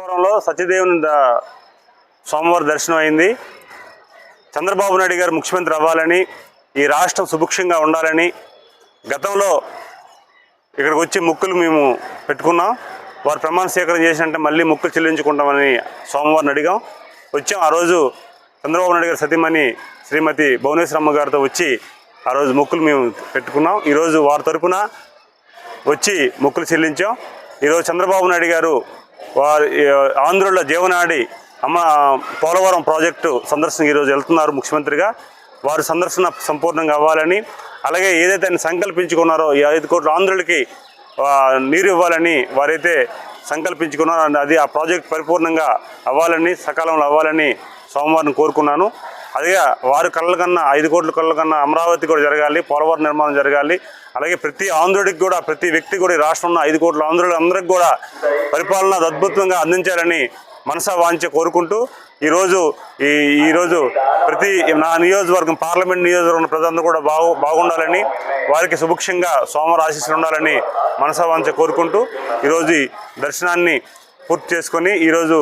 పోలవరంలో సత్యదేవుని సోమవారం దర్శనం అయింది. చంద్రబాబు నాయుడు గారు ముఖ్యమంత్రి అవ్వాలని ఈ రాష్ట్రం సుభిక్షంగా ఉండాలని గతంలో ఇక్కడికి వచ్చి ముక్కులు మేము పెట్టుకున్నాం. వారు ప్రమాణ స్వీకారం చేసినట్టే మళ్ళీ ముక్కులు చెల్లించుకుంటామని సోమవారం అడిగాం. వచ్చాం. ఆ రోజు చంద్రబాబు నాయుడు గారి సతీమణి శ్రీమతి భువనేశ్వరమ్మ గారితో వచ్చి ఆ రోజు ముక్కులు మేము పెట్టుకున్నాం. ఈరోజు వారి తరపున వచ్చి మొక్కులు చెల్లించాం. ఈరోజు చంద్రబాబు నాయుడు గారు వారి ఆంధ్రుల జీవనాడి అమ్మ పోలవరం ప్రాజెక్టు సందర్శన ఈరోజు వెళ్తున్నారు ముఖ్యమంత్రిగా. వారి సందర్శన సంపూర్ణంగా అవ్వాలని అలాగే ఏదైతే ఆయన సంకల్పించుకున్నారో ఈ ఐదు కోట్ల ఆంధ్రులకి నీరు ఇవ్వాలని వారైతే సంకల్పించుకున్నారో అది ఆ ప్రాజెక్ట్ పరిపూర్ణంగా అవ్వాలని సకాలంలో అవ్వాలని సోమవారం కోరుకున్నాను. అదే వారి కళ్ళ కన్నా ఐదు కోట్ల కళ్ళ కన్నా అమరావతి కూడా జరగాలి పోలవరం నిర్మాణం జరగాలి. అలాగే ప్రతి ఆంధ్రుడికి కూడా ప్రతి వ్యక్తి కూడా ఈ రాష్ట్రంలో ఐదు కోట్ల ఆంధ్రులు అందరికి కూడా పరిపాలన అద్భుతంగా అందించాలని మనసా వాంఛ కోరుకుంటూ ఈరోజు ఈ ఈరోజు ప్రతి నా నియోజకవర్గం పార్లమెంట్ నియోజకవర్గం ప్రజలందరూ కూడా బాగు బాగుండాలని వారికి సుభిక్షంగా సోమవారం ఆశీస్సులు ఉండాలని మనసా వాంఛ కోరుకుంటూ ఈరోజు దర్శనాన్ని పూర్తి చేసుకొని ఈరోజు